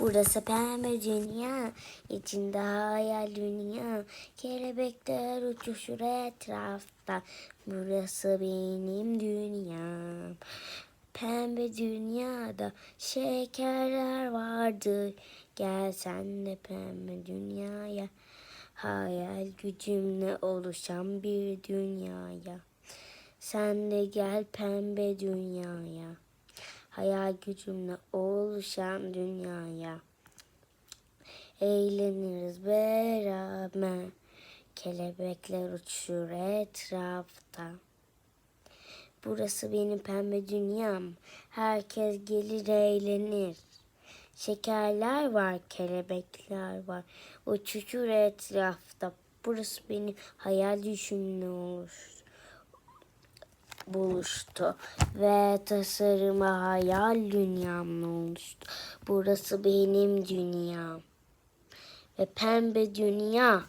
Burası pembe dünya, içinde hayal dünya. Kelebekler uçuşur etrafta. Burası benim dünyam. Pembe dünyada şekerler vardır. Gel sen de pembe dünyaya. Hayal gücümle oluşan bir dünyaya. Sen de gel pembe dünyaya. Hayal gücümle oluşan dünyaya. Eğleniriz beraber. Kelebekler uçuşur etrafta. Burası benim pembe dünyam. Herkes gelir eğlenir. Şekerler var, kelebekler var. Uçuşur etrafta. Burası benim hayal düşümle oluştu buluştu ve tasarıma hayal dünyamla oluştu. Burası benim dünyam ve pembe dünya